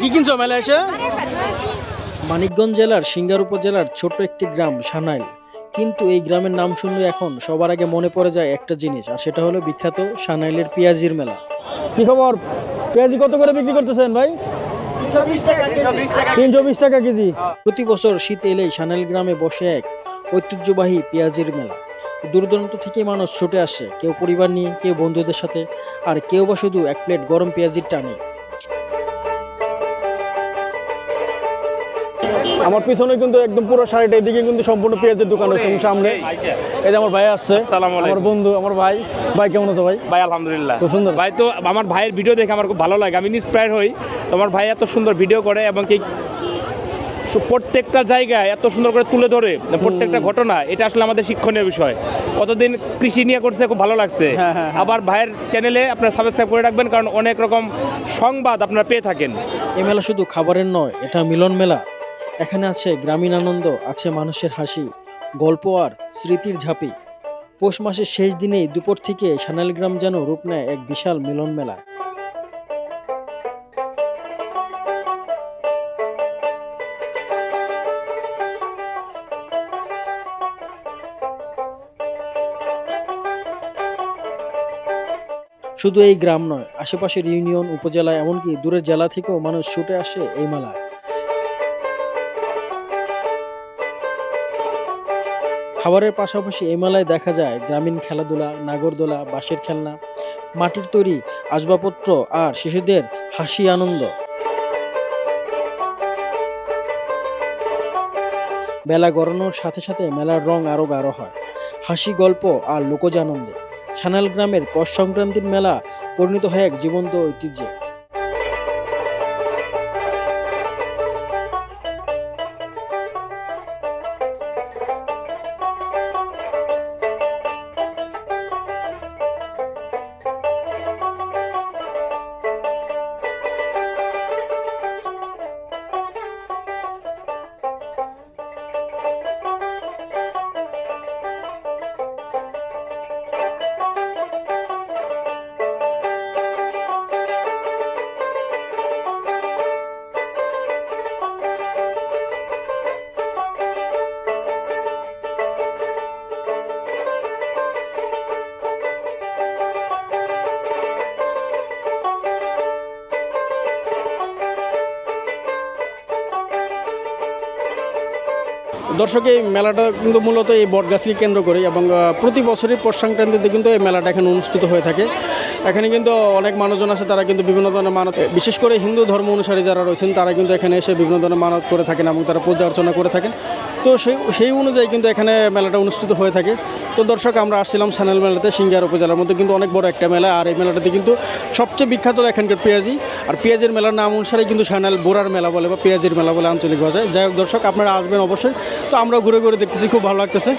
কি কিনছো মেলা এসে? মানিকগঞ্জ জেলার সিঙ্গার উপজেলার ছোট্ট একটি গ্রাম সানাইল। কিন্তু এই গ্রামের নাম শুনলে এখন সবার আগে মনে পড়ে যায় একটা জিনিস আর সেটা হলো বিখ্যাত সানাইলের পেঁয়াজির মেলা। কি খবর? পেঁয়াজি কত করে বিক্রি করতেছেন ভাই? তিনশো বিশ টাকা কেজি। প্রতি বছর শীত এলেই সানাইল গ্রামে বসে এক ঐতিহ্যবাহী পেঁয়াজির মেলা। দূর দূরান্ত থেকে মানুষ ছুটে আসে কেউ পরিবার নিয়ে কেউ বন্ধুদের সাথে আর কেউ বা শুধু এক প্লেট গরম পেঁয়াজির টানে। আমার পিছনে কিন্তু একদম পুরো শাড়িটা এদিকে কিন্তু সম্পূর্ণ পেঁয়াজের দোকান এবং সামনে। এই যে আমার ভাই আসছে আসসালামু আমার বন্ধু আমার ভাই। ভাই কেমন আছো ভাই? ভাই আলহামদুলিল্লাহ। সুন্দর। ভাই তো আমার ভাইয়ের ভিডিও দেখে আমার খুব ভালো লাগে। আমি ইন্সপায়ার হই। তোমার ভাই এত সুন্দর ভিডিও করে এবং কি প্রত্যেকটা জায়গায় এত সুন্দর করে তুলে ধরে প্রত্যেকটা ঘটনা এটা আসলে আমাদের শিক্ষণীয় বিষয়। কতদিন কৃষি নিয়ে করছে খুব ভালো লাগছে। হ্যাঁ, হ্যাঁ, হ্যাঁ। আবার ভাইয়ের চ্যানেলে আপনারা সাবস্ক্রাইব করে রাখবেন কারণ অনেক রকম সংবাদ আপনারা পেয়ে থাকেন। এ মেলা শুধু খাবারের নয় এটা মিলন মেলা। এখানে আছে গ্রামীণ আনন্দ, আছে মানুষের হাসি, গল্প আর স্মৃতির ঝাঁপি। পৌষ মাসের শেষ দিনেই দুপুর থেকে সানাইল গ্রাম যেন রূপ নেয় এক বিশাল মিলন মেলা। শুধু এই গ্রাম নয়, আশেপাশের ইউনিয়ন, উপজেলা, এমনকি দূরের জেলা থেকেও মানুষ ছুটে আসে এই মেলায়। খাবারের পাশাপাশি এই মেলায় দেখা যায়, গ্রামীণ খেলাধুলা, নাগরদোলা, বাঁশের খেলনা, মাটির তৈরি, আসবাবপত্র আর শিশুদের হাসি আনন্দ। বেলা গড়ানোর সাথে সাথে মেলার রং আরও গাঢ় হয়। হাসি, গল্প আর লোকজ আনন্দে। সানাল গ্রামের পশ সংক্রান্তির মেলা পরিণত হয় এক জীবন্ত ঐতিহ্যে। দর্শক, এই মেলাটা কিন্তু মূলত এই বটগাছকে কেন্দ্র করে এবং প্রতি বছরই পৌষ সংক্রান্তিতে কিন্তু এই মেলাটা এখানে অনুষ্ঠিত হয়ে থাকে। এখানে কিন্তু অনেক মানুষজন আছে তারা কিন্তু বিভিন্ন ধরনের মানত বিশেষ করে হিন্দু ধর্ম অনুসারে যারা রয়েছেন, তারা কিন্তু এখানে এসে বিভিন্ন ধরনের মানত করে থাকেন এবং তারা পূজা অর্চনা করে থাকেন। তো সেই সেই অনুযায়ী কিন্তু এখানে মেলাটা অনুষ্ঠিত হয়ে থাকে। তো দর্শক, আমরা আসছিলাম সানাল মেলাতে, সিঙ্গার উপজেলার মধ্যে কিন্তু অনেক বড় একটা মেলা। আর এই মেলাটাতে কিন্তু সবচেয়ে বিখ্যাত এখানকার পেঁয়াজি। আর পেঁয়াজের মেলার নাম অনুসারে কিন্তু সানাল বোরার মেলা বলে বা পেঁয়াজের মেলা বলে আঞ্চলিক ভাষায়। যাই হোক দর্শক, আপনারা আসবেন অবশ্যই। তো আমরা ঘুরে ঘুরে দেখতেছি, খুব ভালো লাগতেছে।